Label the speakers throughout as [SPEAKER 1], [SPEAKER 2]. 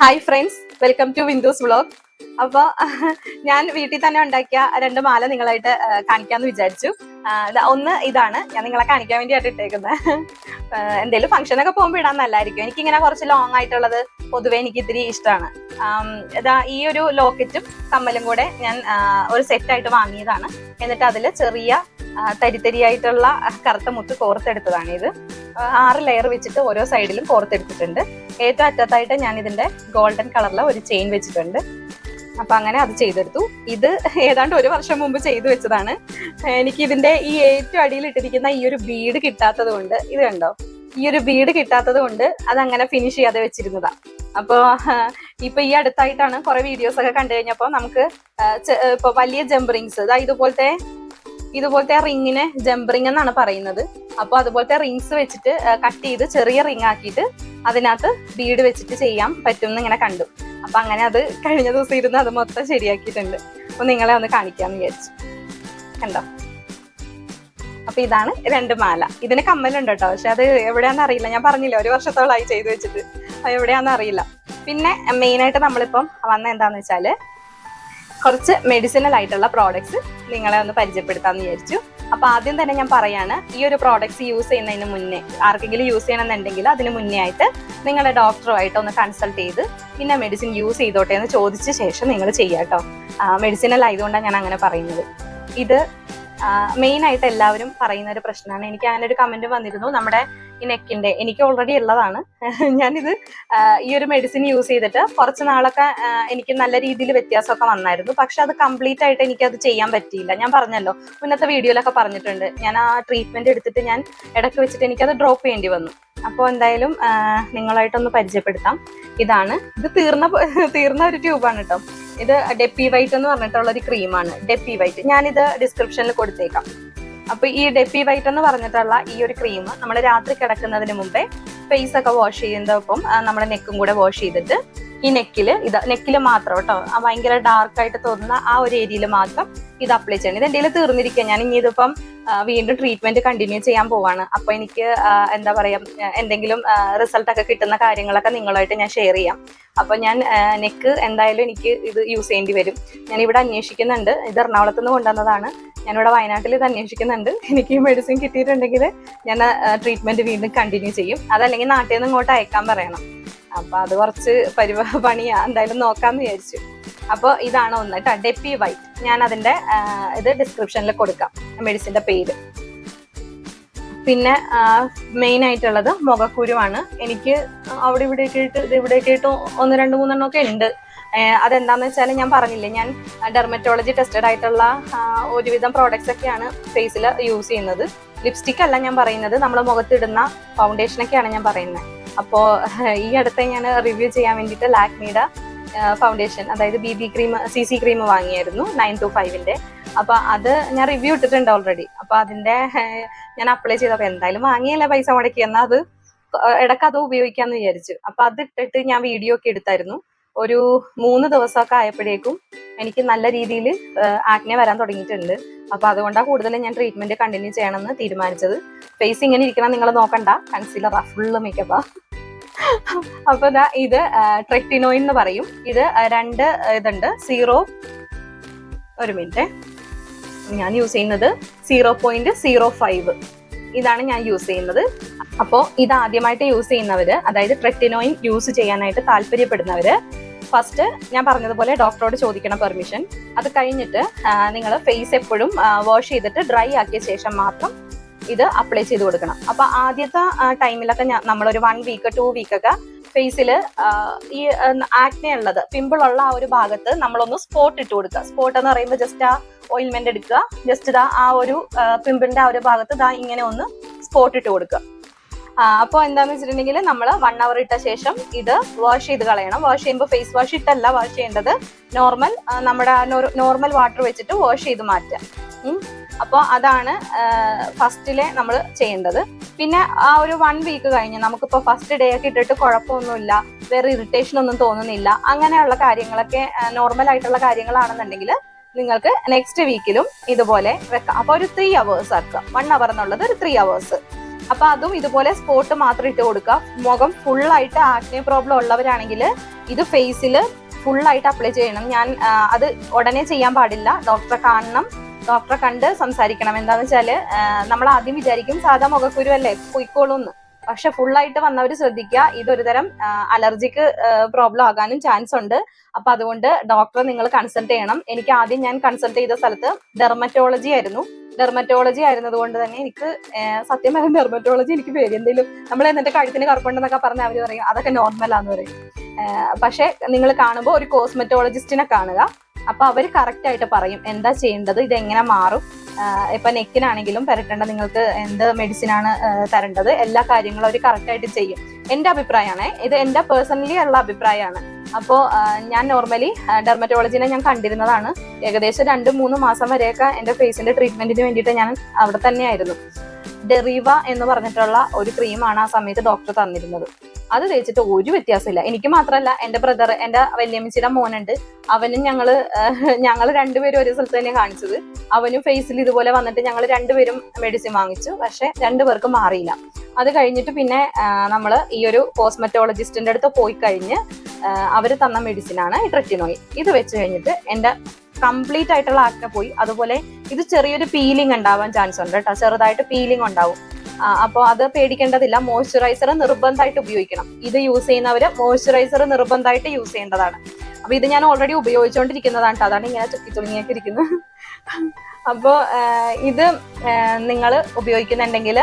[SPEAKER 1] Hi friends welcome to Windows vlog അപ്പോൾ ഞാൻ വീട്ടിൽ തന്നെ ഉണ്ടാക്കിയ രണ്ട് മാല നിങ്ങളായിട്ട് കാണിക്കാന്ന് വിചാരിച്ചു. ഒന്ന് ഇതാണ്. ഞാൻ നിങ്ങളെ കാണിക്കാൻ വേണ്ടിയായിട്ട് ഇട്ടേക്കുന്നത് എന്തെങ്കിലും ഫംഗ്ഷനൊക്കെ പോകുമ്പോൾ ഇടാൻ എനിക്ക് ഇങ്ങനെ കുറച്ച് ലോങ് ആയിട്ടുള്ളത് പൊതുവെ എനിക്ക് ഇത്തിരി ഇഷ്ടമാണ് ഇതാ ഈ ഒരു ലോക്കറ്റും കമ്മലും കൂടെ ഞാൻ ഒരു സെറ്റായിട്ട് വാങ്ങിയതാണ്. എന്നിട്ട് അതിൽ ചെറിയ തരിതരിയായിട്ടുള്ള കറുത്ത മുത്ത് കോർത്തെടുത്തതാണ് ഇത് ആറ് ലെയർ വെച്ചിട്ട് ഓരോ സൈഡിലും കോർത്തെടുത്തിട്ടുണ്ട്. ഏറ്റവും അറ്റത്തായിട്ട് ഞാൻ ഇതിന്റെ ഗോൾഡൻ കളറിലെ ഒരു ചെയിൻ വെച്ചിട്ടുണ്ട്. അപ്പൊ അങ്ങനെ അത് ചെയ്തെടുത്തു. ഇത് ഏതാണ്ട് ഒരു വർഷം മുമ്പ് ചെയ്തു വെച്ചതാണ്. എനിക്ക് ഇതിന്റെ ഈ ഏറ്റവും അടിയിൽ ഇട്ടിരിക്കുന്ന ഈ ഒരു ബീഡ് കിട്ടാത്തത് കൊണ്ട് ഇത് കണ്ടോ? ഈ ഒരു ബീഡ് കിട്ടാത്തത് കൊണ്ട് അതങ്ങനെ ഫിനിഷ് ചെയ്യാതെ വെച്ചിരുന്നതാ. അപ്പോ ഇപ്പൊ ഈ അടുത്തായിട്ടാണ് കുറെ വീഡിയോസ് ഒക്കെ കണ്ടു കഴിഞ്ഞപ്പോ നമുക്ക് ഇപ്പൊ വലിയ ജമ്പ് റിങ്സ് ഇതാ ഇതുപോലത്തെ ഇതുപോലത്തെ റിങ്ങിനെ ജമ്പ് റിങ് എന്നാണ് പറയുന്നത്. അപ്പൊ അതുപോലത്തെ റിങ്സ് വെച്ചിട്ട് കട്ട് ചെയ്ത് ചെറിയ റിങ് ആക്കിയിട്ട് അതിനകത്ത് ബീഡ് വെച്ചിട്ട് ചെയ്യാൻ പറ്റും എന്ന് ഇങ്ങനെ കണ്ടു. അപ്പൊ അങ്ങനെ അത് കഴിഞ്ഞ ദിവസം ഇരുന്ന് അത് മൊത്തം ശരിയാക്കിയിട്ടുണ്ട്. അപ്പൊ നിങ്ങളെ ഒന്ന് കാണിക്കാന്ന് വിചാരിച്ചു. കണ്ടോ? അപ്പൊ ഇതാണ് രണ്ട് മാല. ഇതിന് കമ്മലുണ്ട് കേട്ടോ പക്ഷെ അത് എവിടെയാന്ന് അറിയില്ല. ഞാൻ പറഞ്ഞില്ല ഒരു വർഷത്തോളമായി ചെയ്തു വെച്ചിട്ട്. അത് എവിടെയാന്ന് അറിയില്ല. പിന്നെ മെയിൻ ആയിട്ട് നമ്മളിപ്പം വന്ന എന്താന്ന് വെച്ചാൽ കുറച്ച് മെഡിസിനൽ ആയിട്ടുള്ള പ്രോഡക്ട്സ് നിങ്ങളെ ഒന്ന് പരിചയപ്പെടുത്താമെന്ന് വിചാരിച്ചു. അപ്പൊ ആദ്യം തന്നെ ഞാൻ പറയാണ് ഈ ഒരു പ്രോഡക്ട്സ് യൂസ് ചെയ്യുന്നതിന് മുന്നേ ആർക്കെങ്കിലും യൂസ് ചെയ്യണമെന്നുണ്ടെങ്കിൽ അതിന് മുന്നേ ആയിട്ട് നിങ്ങളുടെ ഡോക്ടറുമായിട്ട് ഒന്ന് കൺസൾട്ട് ചെയ്ത് പിന്നെ മെഡിസിൻ യൂസ് ചെയ്തോട്ടെ എന്ന് ചോദിച്ച ശേഷം നിങ്ങൾ ചെയ്യാട്ടോ മെഡിസിനൽ ആയതുകൊണ്ടാണ് ഞാൻ അങ്ങനെ പറയുന്നത്. ഇത് മെയിൻ ആയിട്ട് എല്ലാവരും പറയുന്ന ഒരു പ്രശ്നമാണ്. എനിക്ക് അങ്ങനെ ഒരു കമന്റ് വന്നിരുന്നു. നമ്മുടെ ഈ നെക്കിന്റെ. എനിക്ക് ഓൾറെഡി ഉള്ളതാണ്. ഞാനിത് ഈ ഒരു മെഡിസിൻ യൂസ് ചെയ്തിട്ട് കുറച്ച് നാളൊക്കെ എനിക്ക് നല്ല രീതിയിൽ വ്യത്യാസമൊക്കെ വന്നായിരുന്നു. പക്ഷെ അത് കംപ്ലീറ്റ് ആയിട്ട് എനിക്ക് അത് ചെയ്യാൻ പറ്റിയില്ല. ഞാൻ പറഞ്ഞല്ലോ മുന്നത്തെ വീഡിയോയിലൊക്കെ പറഞ്ഞിട്ടുണ്ട്. ഞാൻ ആ ട്രീറ്റ്മെന്റ് എടുത്തിട്ട് ഞാൻ ഇടയ്ക്ക് വെച്ചിട്ട് എനിക്കത് ഡ്രോപ്പ് ചെയ്യേണ്ടി വന്നു. അപ്പോൾ എന്തായാലും നിങ്ങളായിട്ടൊന്ന് പരിചയപ്പെടുത്താം. ഇതാണ്. ഇത് തീർന്ന തീർന്ന ഒരു ട്യൂബാണ് കേട്ടോ ഇത് ഡെപ്പി വൈറ്റ് എന്ന് പറഞ്ഞിട്ടുള്ള ഒരു ക്രീമാണ് ഡെപ്പി വൈറ്റ് ഞാനിത് ഡിസ്ക്രിപ്ഷനിൽ കൊടുത്തേക്കാം. അപ്പൊ ഈ ഡെപ്പി വൈറ്റ് എന്ന് പറഞ്ഞിട്ടുള്ള ഈ ഒരു ക്രീം നമ്മൾ രാത്രി കിടക്കുന്നതിന് മുമ്പേ ഫേസ് ഒക്കെ വാഷ് ചെയ്യുന്നതൊപ്പം നമ്മുടെ നെക്കും കൂടെ വാഷ് ചെയ്തിട്ട് ഈ നെക്കിൽ ഇത് നെക്കിൽ മാത്രം കേട്ടോ. ഭയങ്കര ഡാർക്കായിട്ട് തോന്നുന്ന ആ ഒരു ഏരിയയിൽ മാത്രം ഇത് അപ്ലൈ ചെയ്യണം. ഇത് എന്റെ തീർന്നിരിക്കുക ഞാൻ ഇനി ഇതിപ്പം വീണ്ടും ട്രീറ്റ്മെന്റ് കണ്ടിന്യൂ ചെയ്യാൻ പോവാണ്. അപ്പൊ എനിക്ക് എന്താ പറയാ എന്തെങ്കിലും റിസൾട്ട് ഒക്കെ കിട്ടുന്ന കാര്യങ്ങളൊക്കെ നിങ്ങളുമായിട്ട് ഞാൻ ഷെയർ ചെയ്യാം. അപ്പൊ ഞാൻ നെക്ക് എന്തായാലും എനിക്ക് ഇത് യൂസ് ചെയ്യേണ്ടി വരും. ഞാൻ ഇവിടെ അന്വേഷിക്കുന്നുണ്ട്. ഇത് എറണാകുളത്ത് നിന്ന് കൊണ്ടുവന്നതാണ്. ഞാനിവിടെ വയനാട്ടിൽ ഇത് അന്വേഷിക്കുന്നുണ്ട്. എനിക്ക് ഈ മെഡിസിൻ കിട്ടിയിട്ടുണ്ടെങ്കിൽ ഞാൻ ട്രീറ്റ്മെന്റ് വീണ്ടും കണ്ടിന്യൂ ചെയ്യും. അതല്ലെങ്കിൽ നാട്ടിൽ നിന്ന് ഇങ്ങോട്ട് അയക്കാൻ പറയണം. അപ്പൊ അത് കുറച്ച് പരിവ പണിയാ. എന്തായാലും നോക്കാന്ന് വിചാരിച്ചു. അപ്പോൾ ഇതാണ് ഒന്ന് കേട്ടോ ഡെപ്പി വൈറ്റ് ഞാൻ അതിന്റെ ഇത് ഡിസ്ക്രിപ്ഷനിൽ കൊടുക്കാം. മെഡിസിന്റെ പേര്. പിന്നെ മെയിൻ ആയിട്ടുള്ളത് മുഖക്കുരുവാണ്. എനിക്ക് അവിടെ ഇവിടെ ഒക്കെ ആയിട്ട് ഇത് ഇവിടെയൊക്കെ ആയിട്ട് ഒന്ന് രണ്ട് മൂന്നെണ്ണം ഒക്കെ ഉണ്ട്. അതെന്താന്ന് വെച്ചാൽ ഞാൻ പറഞ്ഞില്ലേ ഞാൻ ഡെർമറ്റോളജി ടെസ്റ്റഡ് ആയിട്ടുള്ള ഒരുവിധം പ്രോഡക്റ്റ്സ് ഒക്കെയാണ് ഫേസിൽ യൂസ് ചെയ്യുന്നത്. ലിപ്സ്റ്റിക് അല്ല ഞാൻ പറയുന്നത്. നമ്മൾ മുഖത്തിടുന്ന ഫൗണ്ടേഷനൊക്കെയാണ് ഞാൻ പറയുന്നത്. അപ്പോൾ ഈ അടുത്ത് ഞാൻ റിവ്യൂ ചെയ്യാൻ വേണ്ടിയിട്ട് ലാക്മീഡ ഫൗണ്ടേഷൻ അതായത് B B cream C C cream വാങ്ങിയായിരുന്നു nine two ഫൈവിന്റെ അപ്പൊ അത് ഞാൻ റിവ്യൂ ഇട്ടിട്ടുണ്ട് ഓൾറെഡി അപ്പൊ അതിന്റെ ഞാൻ അപ്ലൈ ചെയ്തപ്പോ എന്തായാലും വാങ്ങിയല്ല പൈസ മുടക്കി? എന്നാൽ അത് ഇടയ്ക്ക് അത് ഉപയോഗിക്കാന്ന് വിചാരിച്ചു. അപ്പൊ അത് ഇട്ടിട്ട് ഞാൻ വീഡിയോ ഒക്കെ എടുത്തായിരുന്നു. ഒരു മൂന്ന് ദിവസമൊക്കെ ആയപ്പോഴേക്കും എനിക്ക് നല്ല രീതിയിൽ ആക്നെ വരാൻ തുടങ്ങിയിട്ടുണ്ട്. അപ്പൊ അതുകൊണ്ടാണ് കൂടുതലും ഞാൻ ട്രീറ്റ്മെന്റ് കണ്ടിന്യൂ ചെയ്യണമെന്ന് തീരുമാനിച്ചത്. ഫേസ് ഇങ്ങനെ ഇരിക്കണം നിങ്ങൾ നോക്കണ്ട. കൺസീലറാ ഫുള്ള് മേക്കപ്പാ അപ്പൊ ദാ ഇത് ട്രെക്ടിനോയിൻ എന്ന് പറയും. ഇത് രണ്ട് ഇതുണ്ട്. സീറോ ഒരു മിനിറ്റ് ഞാൻ യൂസ് ചെയ്യുന്നത് സീറോ പോയിന്റ് സീറോ ഫൈവ് ഇതാണ് ഞാൻ യൂസ് ചെയ്യുന്നത്. അപ്പോൾ ഇത് ആദ്യമായിട്ട് യൂസ് ചെയ്യുന്നവര് അതായത് ട്രെക്ടിനോയിൻ യൂസ് ചെയ്യാനായിട്ട് താല്പര്യപ്പെടുന്നവര് ഫസ്റ്റ് ഞാൻ പറഞ്ഞതുപോലെ ഡോക്ടറോട് ചോദിക്കണം പെർമിഷൻ അത് കഴിഞ്ഞിട്ട് നിങ്ങൾ ഫേസ് എപ്പോഴും വാഷ് ചെയ്തിട്ട് ഡ്രൈ ആക്കിയ ശേഷം മാത്രം ഇത് അപ്ലൈ ചെയ്ത് കൊടുക്കണം. അപ്പൊ ആദ്യത്തെ ടൈമിലൊക്കെ നമ്മളൊരു വൺ വീക്ക് ടു വീക്ക് ഒക്കെ ഫേസിൽ ഈ ആക്നെ ഉള്ളത് പിമ്പിൾ ഉള്ള ആ ഒരു ഭാഗത്ത് നമ്മളൊന്ന് സ്പോട്ട് ഇട്ട് കൊടുക്കുക. സ്പോട്ട് എന്ന് പറയുമ്പോൾ ജസ്റ്റ് ആ ഓയിൽമെന്റ് എടുക്കുക. ജസ്റ്റ് ഇതാ ആ ഒരു പിമ്പിളിന്റെ ആ ഒരു ഭാഗത്ത് ഇതാ ഇങ്ങനെ ഒന്ന് സ്പോട്ട് ഇട്ട് കൊടുക്കുക. അപ്പോൾ എന്താന്ന് വെച്ചിട്ടുണ്ടെങ്കിൽ നമ്മൾ വൺ അവർ ഇട്ട ശേഷം ഇത് വാഷ് ചെയ്ത് കളയണം. വാഷ് ചെയ്യുമ്പോൾ ഫേസ് വാഷ് ഇട്ടല്ല. വാഷ് ചെയ്യേണ്ടത് നോർമൽ നമ്മുടെ നോർമൽ വാട്ടർ വെച്ചിട്ട് വാഷ് ചെയ്ത് മാറ്റുക. അപ്പോൾ അതാണ് ഫസ്റ്റിലെ നമ്മൾ ചെയ്യേണ്ടത്. പിന്നെ ആ ഒരു വൺ വീക്ക് കഴിഞ്ഞ് നമുക്കിപ്പോൾ ഫസ്റ്റ് ഡേ ഒക്കെ ഇട്ടിട്ട് കുഴപ്പമൊന്നുമില്ല വേറെ ഇറിറ്റേഷൻ ഒന്നും തോന്നുന്നില്ല അങ്ങനെയുള്ള കാര്യങ്ങളൊക്കെ നോർമൽ ആയിട്ടുള്ള കാര്യങ്ങളാണെന്നുണ്ടെങ്കിൽ നിങ്ങൾക്ക് നെക്സ്റ്റ് വീക്കിലും ഇതുപോലെ വെക്കാം. അപ്പോൾ ഒരു ത്രീ അവേഴ്സ് ആക്കുക വൺ അവർ എന്നുള്ളത് ഒരു ത്രീ അവേഴ്സ് അപ്പൊ അതും ഇതുപോലെ സ്പോട്ട് മാത്രം ഇട്ട് കൊടുക്കുക. മുഖം ഫുൾ ആയിട്ട് ആക്നെ പ്രോബ്ലം ഉള്ളവരാണെങ്കിൽ ഇത് ഫേസിൽ ആയിട്ട് അപ്ലൈ ചെയ്യണം. ഞാൻ അത് ഉടനെ ചെയ്യാൻ പാടില്ല. ഡോക്ടറെ കാണണം. ഡോക്ടറെ കണ്ട് സംസാരിക്കണം. എന്താന്ന് വെച്ചാൽ നമ്മൾ ആദ്യം വിചാരിക്കും സാധാ മുഖക്കുരുവല്ലേ? പൊയ്ക്കോളൂന്ന്. പക്ഷെ ആയിട്ട് വന്നവർ ശ്രദ്ധിക്കുക ഇതൊരു തരം അലർജിക്ക് പ്രോബ്ലം ആകാനും ചാൻസ് ഉണ്ട്. അപ്പൊ അതുകൊണ്ട് ഡോക്ടറെ നിങ്ങൾ കൺസൾട്ട് ചെയ്യണം. എനിക്ക് ആദ്യം ഞാൻ കൺസൾട്ട് ചെയ്ത സ്ഥലത്ത് ഡെർമറ്റോളജി ആയിരുന്നു. ഡെർമറ്റോളജി ആയിരുന്നത് കൊണ്ട് തന്നെ എനിക്ക് സത്യം പറയാൻ ഡെർമറ്റോളജി എനിക്ക് പേര് എന്തെങ്കിലും നമ്മൾ എന്നിട്ട് കഴുത്തിന് കറുപ്പുണ്ടെന്നൊക്കെ പറഞ്ഞ അവർ പറയും. അതൊക്കെ നോർമലാന്ന് പറയും. പക്ഷെ നിങ്ങൾ കാണുമ്പോൾ ഒരു കോസ്മെറ്റോളജിസ്റ്റിനെ കാണുക. അപ്പൊ അവർ കറക്റ്റ് ആയിട്ട് പറയും എന്താ ചെയ്യേണ്ടത് ഇതെങ്ങനെ മാറും. ഇപ്പൊ നെക്കിനാണെങ്കിലും പെരട്ടേണ്ട നിങ്ങൾക്ക് എന്ത് മെഡിസിൻ ആണ് തരേണ്ടത് എല്ലാ കാര്യങ്ങളും അവർ കറക്റ്റ് ആയിട്ട് ചെയ്യും. എന്റെ അഭിപ്രായമാണ് ഇത് എന്റെ പേഴ്സണലി ഉള്ള അഭിപ്രായമാണ് അപ്പോൾ ഞാൻ നോർമലി ഡെർമറ്റോളജിനെ ഞാൻ കണ്ടിരുന്നതാണ്. ഏകദേശം രണ്ട് മൂന്ന് മാസം വരെയൊക്കെ എന്റെ ഫേസിന്റെ ട്രീറ്റ്മെന്റിന് വേണ്ടിയിട്ട് ഞാൻ അവിടെ തന്നെയായിരുന്നു. ഡെറീവ എന്ന് പറഞ്ഞിട്ടുള്ള ഒരു ക്രീമാണ് ആ സമയത്ത് ഡോക്ടർ തന്നിരുന്നത്. അത് തേച്ചിട്ട് ഒരു വ്യത്യാസമില്ല. എനിക്ക് മാത്രമല്ല എന്റെ ബ്രദർ എന്റെ വല്യമ്മച്ചിയുടെ മോനുണ്ട്. അവനും ഞങ്ങൾ ഞങ്ങൾ രണ്ടുപേരും ഒരു സ്ഥലത്ത് തന്നെ കാണിച്ചത്. അവനും ഫേസിൽ ഇതുപോലെ വന്നിട്ട് ഞങ്ങൾ രണ്ടുപേരും മെഡിസിൻ വാങ്ങിച്ചു. പക്ഷെ രണ്ടുപേർക്കും മാറിയില്ല. അത് കഴിഞ്ഞിട്ട് പിന്നെ നമ്മൾ ഈ ഒരു കോസ്മെറ്റോളജിസ്റ്റിന്റെ അടുത്ത് പോയി കഴിഞ്ഞ് അവർ തന്ന മെഡിസിനാണ് ഈ ട്രെറ്റിനോയിൽ ഇത് വെച്ച് കഴിഞ്ഞിട്ട് എന്റെ കംപ്ലീറ്റ് ആയിട്ടുള്ള ആക്ക പോയി. അതുപോലെ ഇത് ചെറിയൊരു പീലിംഗ് ഉണ്ടാവാൻ ചാൻസ് ഉണ്ട് കേട്ടോ. ചെറുതായിട്ട് പീലിംഗ് ഉണ്ടാവും. അപ്പോൾ അത് പേടിക്കേണ്ടതില്ല. മോയ്സ്ചറൈസർ നിർബന്ധമായിട്ട് ഉപയോഗിക്കണം. ഇത് യൂസ് ചെയ്യുന്നവര് മോയ്സ്ചറൈസർ നിർബന്ധമായിട്ട് യൂസ് ചെയ്യേണ്ടതാണ്. അപ്പൊ ഇത് ഞാൻ ഓൾറെഡി ഉപയോഗിച്ചുകൊണ്ടിരിക്കുന്നതാണ്. അതാണ് ഇങ്ങനെ ചുക്കി തുണിയൊക്കെ ഇരിക്കുന്നത് അപ്പോൾ ഇത് നിങ്ങൾ ഉപയോഗിക്കുന്നുണ്ടെങ്കിൽ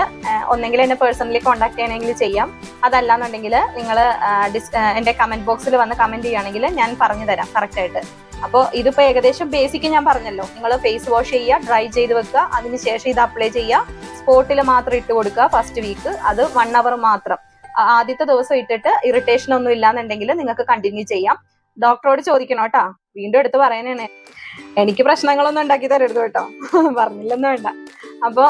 [SPEAKER 1] ഒന്നെങ്കിൽ എന്നെ പേഴ്സണലി കോൺടാക്ട് ചെയ്യണമെങ്കിൽ ചെയ്യാം. അതല്ലാന്നുണ്ടെങ്കിൽ നിങ്ങൾ എന്റെ കമന്റ് ബോക്സിൽ വന്ന് കമന്റ് ചെയ്യുകയാണെങ്കിൽ ഞാൻ പറഞ്ഞു തരാം കറക്റ്റ് ആയിട്ട്. അപ്പോൾ ഇതിപ്പോ ഏകദേശം ബേസിക് ഞാൻ പറഞ്ഞല്ലോ. നിങ്ങൾ ഫേസ് വാഷ് ചെയ്യുക ഡ്രൈ ചെയ്ത് വെക്കുക. അതിനുശേഷം ഇത് അപ്ലൈ ചെയ്യുക. സ്പോട്ടിൽ മാത്രം ഇട്ട് കൊടുക്കുക ഫസ്റ്റ് വീക്ക് അത് വൺ അവർ മാത്രം. ആദ്യത്തെ ദിവസം ഇട്ടിട്ട് ഇറിറ്റേഷൻ ഒന്നും ഇല്ലാന്നുണ്ടെങ്കിൽ നിങ്ങൾക്ക് കണ്ടിന്യൂ ചെയ്യാം. ഡോക്ടറോട് ചോദിക്കണം കേട്ടോ. വീണ്ടും എടുത്ത് പറയാനാണ് എനിക്ക് പ്രശ്നങ്ങളൊന്നും ഉണ്ടാക്കി തരരുത് കേട്ടോ. പറഞ്ഞില്ലെന്ന് വേണ്ട. അപ്പോൾ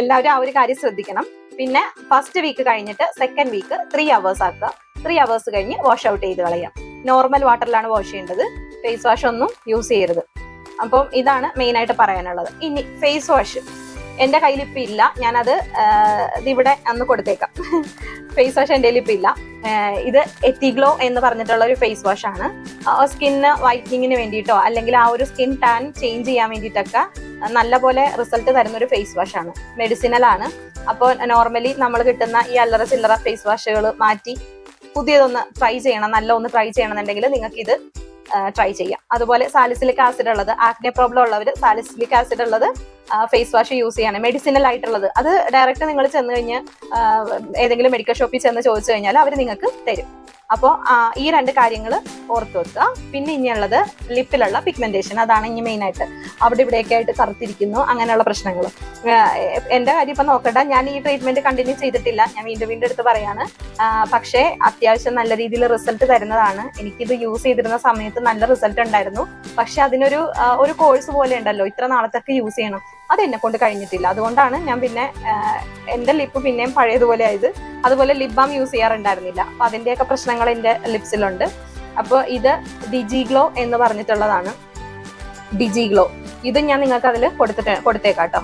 [SPEAKER 1] എല്ലാവരും ആ ഒരു കാര്യം ശ്രദ്ധിക്കണം. പിന്നെ ഫസ്റ്റ് വീക്ക് കഴിഞ്ഞിട്ട് സെക്കൻഡ് വീക്ക് ത്രീ അവേഴ്സ് ആക്കുക. ത്രീ അവേഴ്സ് കഴിഞ്ഞ് വാഷ് ഔട്ട് ചെയ്ത് കളയാം. നോർമൽ വാട്ടറിലാണ് വാഷ് ചെയ്യേണ്ടത്. ഫേസ് വാഷ് ഒന്നും യൂസ് ചെയ്യരുത്. അപ്പം ഇതാണ് മെയിൻ ആയിട്ട് പറയാനുള്ളത്. ഇനി ഫേസ് വാഷ് എന്റെ കയ്യിൽ ഇപ്പൊ ഇല്ല. ഞാനത് ഇതിവിടെ അന്ന് കൊടുത്തേക്കാം. ഫേസ് വാഷ് എന്റെ കയ്യിൽ ഇപ്പൊ ഇല്ല ഇത് എത്തിഗ്ലോ എന്ന് പറഞ്ഞിട്ടുള്ള ഒരു ഫേസ് വാഷ് ആണ് സ്കിന്ന് വൈറ്റനിങ്ങിന് വേണ്ടിയിട്ടോ അല്ലെങ്കിൽ ആ ഒരു സ്കിൻ ടാൻ ചേഞ്ച് ചെയ്യാൻ വേണ്ടിയിട്ടൊക്കെ നല്ല പോലെ റിസൾട്ട് തരുന്ന ഒരു ഫേസ് വാഷ് ആണ്. മെഡിസിനൽ ആണ്. അപ്പോൾ നോർമലി നമ്മൾ കിട്ടുന്ന ഈ അല്ലറ ചില്ലറ ഫേസ് വാഷുകൾ മാറ്റി പുതിയതൊന്ന് ട്രൈ ചെയ്യണം നല്ല ഒന്ന് ട്രൈ ചെയ്യണമെന്നുണ്ടെങ്കിൽ നിങ്ങൾക്ക് ഇത് ട്രൈ ചെയ്യാം. അതുപോലെ സാലിസിലിക് ആസിഡ് ഉള്ളത് ആക്നെ പ്രോബ്ലം ഉള്ളവർ സാലിസിലിക് ആസിഡ് ഉള്ളത് ഫേസ് വാഷ് യൂസ് ചെയ്യണം. മെഡിസിനൽ ആയിട്ടുള്ളത്. അത് ഡയറക്റ്റ് നിങ്ങൾ ചെന്ന് കഴിഞ്ഞ് ഏതെങ്കിലും മെഡിക്കൽ ഷോപ്പിൽ ചെന്ന് ചോദിച്ചു കഴിഞ്ഞാൽ അവർ നിങ്ങൾക്ക് തരും. അപ്പോൾ ഈ രണ്ട് കാര്യങ്ങൾ ഓർത്ത് വെക്കുക. പിന്നെ ഇനിയുള്ളത് ലിപ്പിലുള്ള പിഗ്മെന്റേഷൻ അതാണ് ഇനി മെയിൻ ആയിട്ട് അവിടെ ഇവിടെയൊക്കെ ആയിട്ട് കറുത്തിരിക്കുന്നു അങ്ങനെയുള്ള പ്രശ്നങ്ങൾ എന്റെ കാര്യം ഇപ്പൊ നോക്കണ്ട. ഞാൻ ഈ ട്രീറ്റ്മെന്റ് കണ്ടിന്യൂ ചെയ്തിട്ടില്ല. ഞാൻ വീണ്ടും വീണ്ടും എടുത്ത് പറയാണ്. പക്ഷേ അത്യാവശ്യം നല്ല രീതിയിൽ റിസൾട്ട് തരുന്നതാണ്. എനിക്കിത് യൂസ് ചെയ്തിരുന്ന സമയത്ത് നല്ല റിസൾട്ട് ഉണ്ടായിരുന്നു. പക്ഷെ അതിനൊരു ഒരു കോഴ്സ് പോലെ ഉണ്ടല്ലോ. ഇത്ര നാളത്തേക്ക് യൂസ് ചെയ്യണം. അത് എന്നെ കൊണ്ട് കഴിഞ്ഞിട്ടില്ല. അതുകൊണ്ടാണ് ഞാൻ പിന്നെ എന്റെ ലിപ്പ് പിന്നെയും പഴയതുപോലെ ആയത്. അതുപോലെ ലിപ് ബാം യൂസ് ചെയ്യാറുണ്ടായിരുന്നില്ല. അപ്പൊ അതിന്റെയൊക്കെ പ്രശ്നങ്ങൾ എന്റെ ലിപ്സിലുണ്ട്. അപ്പോൾ ഇത് ഡിജി ഗ്ലോ എന്ന് പറഞ്ഞിട്ടുള്ളതാണ്. ഡിജി ഗ്ലോ ഇത് ഞാൻ നിങ്ങൾക്ക് അതിൽ കൊടുത്തിട്ട് കൊടുത്തേക്കാട്ടോ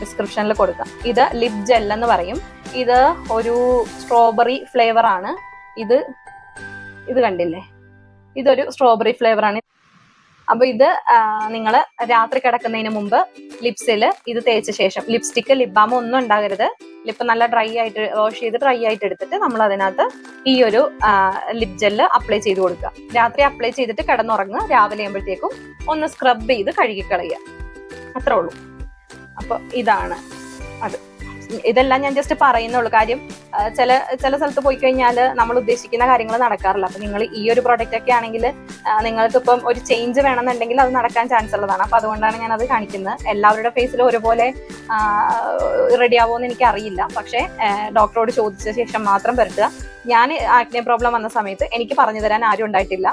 [SPEAKER 1] ഡിസ്ക്രിപ്ഷനിൽ കൊടുക്കാം. ഇത് ലിപ് ജെൽ എന്ന് പറയും. ഇത് ഒരു സ്ട്രോബെറി ഫ്ലേവർ ആണ്. ഇത് ഇത് കണ്ടില്ലേ? ഇതൊരു സ്ട്രോബെറി ഫ്ലേവർ ആണ്. അപ്പൊ ഇത് നിങ്ങൾ രാത്രി കിടക്കുന്നതിന് മുമ്പ് ലിപ്സിൽ ഇത് തേച്ച ശേഷം ലിപ്സ്റ്റിക്ക് ലിപ് ബാം ഒന്നും ഉണ്ടാകരുത്. ലിപ്പ് നല്ല ഡ്രൈ ആയിട്ട് വാഷ് ചെയ്ത് ഡ്രൈ ആയിട്ട് എടുത്തിട്ട് നമ്മൾ അതിനകത്ത് ഈ ഒരു ലിപ് ജെല്ല് അപ്ലൈ ചെയ്ത് കൊടുക്കുക. രാത്രി അപ്ലൈ ചെയ്തിട്ട് കിടന്നുറങ്ങുക. രാവിലെ ആകുമ്പോഴത്തേക്കും ഒന്ന് സ്ക്രബ് ചെയ്ത് കഴുകിക്കളയുക. അത്രേ ഉള്ളൂ. അപ്പൊ ഇതാണ് അത്. ഇതെല്ലാം ഞാൻ ജസ്റ്റ് പറയുന്നുള്ളൂ. കാര്യം ചില ചില സ്ഥലത്ത് പോയി കഴിഞ്ഞാൽ നമ്മൾ ഉദ്ദേശിക്കുന്ന കാര്യങ്ങൾ നടക്കാറില്ല. അപ്പൊ നിങ്ങൾ ഈ ഒരു പ്രോഡക്റ്റ് ഒക്കെ ആണെങ്കിൽ നിങ്ങൾക്ക് ഇപ്പം ഒരു ചേഞ്ച് വേണമെന്നുണ്ടെങ്കിൽ അത് നടക്കാൻ ചാൻസ് ഉള്ളതാണ്. അപ്പൊ അതുകൊണ്ടാണ് ഞാൻ അത് കാണിക്കുന്നത്. എല്ലാവരുടെ ഫേസിലും ഒരുപോലെ റെഡി ആവുമെന്ന് എനിക്ക് അറിയില്ല പക്ഷേ ഡോക്ടറോട് ചോദിച്ച ശേഷം മാത്രം പരത്തുക ഞാൻ ആക്നെ പ്രോബ്ലം വന്ന സമയത്ത് എനിക്ക് പറഞ്ഞു തരാൻ ആരും ഉണ്ടായിട്ടില്ല.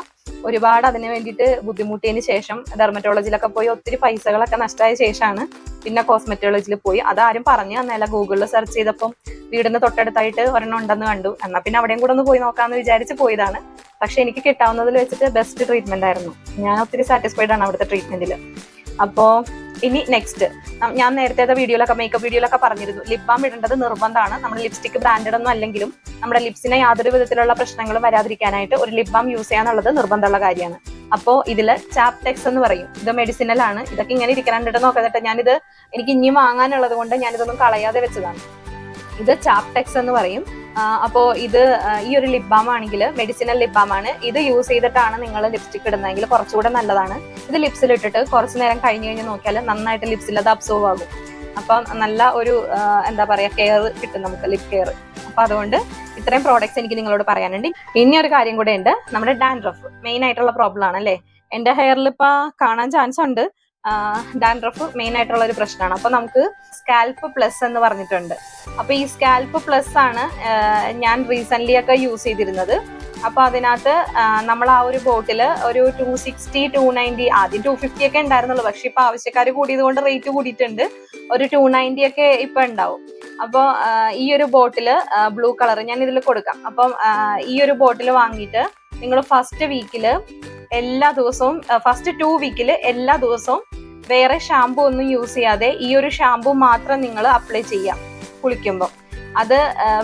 [SPEAKER 1] ഒരുപാട് അതിന് വേണ്ടിയിട്ട് ബുദ്ധിമുട്ടിയതിന് ശേഷം ഡെർമറ്റോളജിയിലൊക്കെ പോയി ഒത്തിരി പൈസകളൊക്കെ നഷ്ടമായ ശേഷമാണ് പിന്നെ കോസ്മെറ്റോളജിയിൽ പോയി. അതാരും പറഞ്ഞു തന്നല്ല ഗൂഗിളിൽ സെർച്ച് ചെയ്തപ്പം വീടിന് തൊട്ടടുത്തായിട്ട് ഒരെണ്ണം ഉണ്ടെന്ന് കണ്ടു. എന്നാൽ പിന്നെ അവിടെയും കൂടെ ഒന്ന് പോയി നോക്കാമെന്ന് വിചാരിച്ച് പോയതാണ്. പക്ഷെ എനിക്ക് കിട്ടാവുന്നതിൽ വെച്ചിട്ട് ബെസ്റ്റ് ട്രീറ്റ്മെന്റ് ആയിരുന്നു. ഞാൻ ഒത്തിരി സാറ്റിസ്ഫൈഡ് ആണ് അവിടുത്തെ ട്രീറ്റ്മെന്റിൽ അപ്പോൾ ഇനി നെക്സ്റ്റ് ഞാൻ നേരത്തെ വീഡിയോയിലൊക്കെ മേക്കപ്പ് വീഡിയോയിലൊക്കെ പറഞ്ഞിരുന്നു. ലിപ് ബാം ഇടേണ്ടത് നിർബന്ധമാണ്. നമ്മുടെ ലിപ്സ്റ്റിക് ബ്രാൻഡഡ് ഒന്നും അല്ലെങ്കിലും നമ്മുടെ ലിപ്സിനെ യാതൊരു വിധത്തിലുള്ള പ്രശ്നങ്ങളും വരാതിരിക്കാനായിട്ട് ഒരു ലിപ് ബാം യൂസ് ചെയ്യാന്നുള്ളത് നിർബന്ധമുള്ള കാര്യമാണ്. അപ്പോൾ ഇതിൽ ചാപ്ടെക്സ് എന്ന് പറയും. ഇത് മെഡിസിനൽ ആണ്. ഇതൊക്കെ ഇങ്ങനെ ഇരിക്കാനുണ്ട് നോക്കാതെ ഞാനിത് എനിക്ക് ഇനിയും വാങ്ങാനുള്ളത് കൊണ്ട് ഞാനിതൊന്നും കളയാതെ വെച്ചതാണ്. ഇത് ചാപ്ടെക്സ് എന്ന് പറയും. അപ്പോൾ ഇത് ഈ ഒരു ലിപ് ബാം ആണെങ്കിൽ മെഡിസിനൽ ലിപ് ബാം ആണ്. ഇത് യൂസ് ചെയ്തിട്ടാണ് നിങ്ങൾ ലിപ്സ്റ്റിക് ഇടുന്നതെങ്കിൽ കുറച്ചുകൂടെ നല്ലതാണ്. ഇത് ലിപ്സിൽ ഇട്ടിട്ട് കുറച്ച് നേരം കഴിഞ്ഞ് കഴിഞ്ഞ് നോക്കിയാൽ നന്നായിട്ട് ലിപ്സിൽ അത് അബ്സോർവ് ആകും. അപ്പം നല്ല ഒരു എന്താ പറയാ കെയർ കിട്ടും നമുക്ക് ലിപ് കെയർ അപ്പൊ അതുകൊണ്ട് ഇത്രയും പ്രോഡക്ട്സ് എനിക്ക് നിങ്ങളോട് പറയാനുണ്ട്. ഇനി ഒരു കാര്യം കൂടെ ഉണ്ട്. നമ്മുടെ ഡാൻഡ്രഫ് മെയിൻ ആയിട്ടുള്ള പ്രോബ്ലം ആണ് അല്ലേ? എന്റെ ഹെയറിൽ ഇപ്പൊ കാണാൻ ചാൻസ് ഉണ്ട്. ഡാൻഡ്രഫ് മെയിൻ ആയിട്ടുള്ള ഒരു പ്രശ്നമാണ്. അപ്പൊ നമുക്ക് സ്കാൽപ്പ് പ്ലസ് എന്ന് പറഞ്ഞിട്ടുണ്ട്. അപ്പൊ ഈ സ്കാൽപ്പ് പ്ലസ് ആണ് ഞാൻ റീസെന്റ് ഒക്കെ യൂസ് ചെയ്തിരുന്നത്. അപ്പൊ അതിനകത്ത് നമ്മൾ ആ ഒരു ബോട്ടിൽ ഒരു ടു സിക്സ്റ്റി ടു നയന്റി ആദ്യം ടു ഫിഫ്റ്റി ഒക്കെ ഉണ്ടായിരുന്നുള്ളൂ. പക്ഷെ ഇപ്പൊ ആവശ്യക്കാർ കൂടിയത് കൊണ്ട് റേറ്റ് കൂടിയിട്ടുണ്ട്. ഒരു ടു നയന്റി ഒക്കെ ഇപ്പൊ ഉണ്ടാവും. അപ്പോൾ ഈ ഒരു ബോട്ടിൽ ബ്ലൂ കളർ ഞാൻ ഇതിൽ കൊടുക്കാം. അപ്പം ഈ ഒരു ബോട്ടിൽ വാങ്ങിയിട്ട് നിങ്ങൾ ഫസ്റ്റ് വീക്കിൽ എല്ലാ ദിവസവും ഫസ്റ്റ് ടു വീക്കിൽ എല്ലാ ദിവസവും വേറെ ഷാമ്പു ഒന്നും യൂസ് ചെയ്യാതെ ഈ ഒരു ഷാമ്പു മാത്രം നിങ്ങൾ അപ്ലൈ ചെയ്യാം കുളിക്കുമ്പോൾ അത്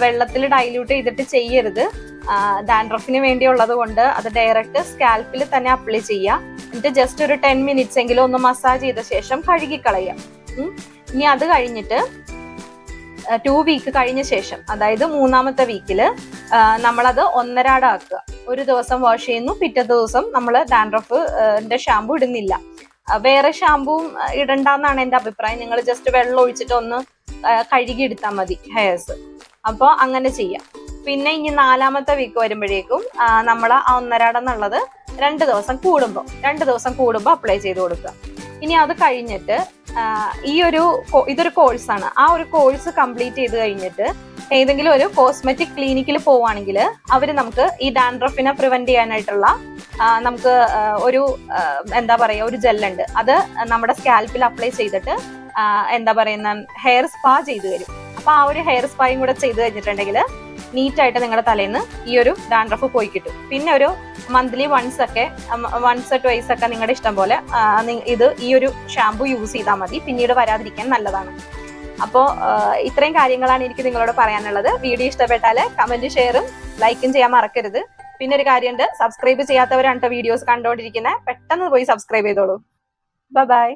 [SPEAKER 1] വെള്ളത്തിൽ ഡൈല്യൂട്ട് ചെയ്തിട്ട് ചെയ്യരുത്. ഡാൻഡ്രഫിന് വേണ്ടിയുള്ളത് കൊണ്ട് അത് ഡയറക്റ്റ് സ്കാൽപ്പിൽ തന്നെ അപ്ലൈ ചെയ്യുക എന്നിട്ട് ജസ്റ്റ് ഒരു ടെൻ മിനിറ്റ്സ് എങ്കിലും ഒന്ന് മസാജ് ചെയ്ത ശേഷം കഴുകിക്കളയാം. ഇനി അത് കഴിഞ്ഞിട്ട് ടു വീക്ക് കഴിഞ്ഞ ശേഷം അതായത് മൂന്നാമത്തെ വീക്കിൽ നമ്മളത് ഒന്നരാടാക്കുക. ഒരു ദിവസം വാഷ് ചെയ്യുന്നു പിറ്റേ ദിവസം നമ്മൾ ഡാൻഡ്രഫ് ഷാമ്പു ഇടുന്നില്ല. വേറെ ഷാമ്പുവും ഇടണ്ടെന്നാണ് എന്റെ അഭിപ്രായം. നിങ്ങൾ ജസ്റ്റ് വെള്ളം ഒഴിച്ചിട്ട് ഒന്ന് കഴുകി എടുത്താൽ മതി ഹെയർസ് അപ്പോൾ അങ്ങനെ ചെയ്യാം. പിന്നെ ഇനി നാലാമത്തെ വീക്ക് വരുമ്പോഴേക്കും നമ്മൾ ആ ഒന്നരാടം എന്നുള്ളത് രണ്ട് ദിവസം കൂടുമ്പോൾ രണ്ട് ദിവസം കൂടുമ്പോൾ അപ്ലൈ ചെയ്ത് കൊടുക്കുക. ഇനി അത് കഴിഞ്ഞിട്ട് ഈ ഒരു ഇതൊരു കോഴ്സാണ് ആ ഒരു കോഴ്സ് കംപ്ലീറ്റ് ചെയ്ത് കഴിഞ്ഞിട്ട് ഏതെങ്കിലും ഒരു കോസ്മെറ്റിക് ക്ലിനിക്കിൽ പോവുകയാണെങ്കിൽ അവർ നമുക്ക് ഈ ഡാൻഡ്രഫിനെ പ്രിവെന്റ് ചെയ്യാനായിട്ടുള്ള നമുക്ക് ഒരു എന്താ പറയുക ഒരു ജെല്ലുണ്ട് അത് നമ്മുടെ സ്കാൽപ്പിൽ അപ്ലൈ ചെയ്തിട്ട് എന്താ പറയുന്ന ഹെയർ സ്പാ ചെയ്തു തരും. അപ്പൊ ആ ഒരു ഹെയർ സ്പായും കൂടെ ചെയ്ത് കഴിഞ്ഞിട്ടുണ്ടെങ്കിൽ നീറ്റ് ആയിട്ട് നിങ്ങളുടെ തലേന്ന് ഈ ഒരു ഡാൻഡ്രഫ് പോയി കിട്ടും. പിന്നെ ഒരു മന്ത്ലി വൺസ് ഒക്കെ വൺസ് ട്വൈസ് ഒക്കെ നിങ്ങളുടെ ഇഷ്ടം പോലെ ഇത് ഈ ഒരു ഷാമ്പു യൂസ് ചെയ്താൽ മതി. പിന്നീട് വരാതിരിക്കാൻ നല്ലതാണ്. അപ്പോൾ ഇത്രയും കാര്യങ്ങളാണ് എനിക്ക് നിങ്ങളോട് പറയാനുള്ളത്. വീഡിയോ ഇഷ്ടപ്പെട്ടാൽ കമന്റ് ഷെയറും ലൈക്കും ചെയ്യാൻ മറക്കരുത്. പിന്നെ ഒരു കാര്യമുണ്ട് സബ്സ്ക്രൈബ് ചെയ്യാത്തവരാണ് വീഡിയോസ് കണ്ടുകൊണ്ടിരിക്കുന്നത് പെട്ടെന്ന് പോയി സബ്സ്ക്രൈബ് ചെയ്തോളൂ. ബൈ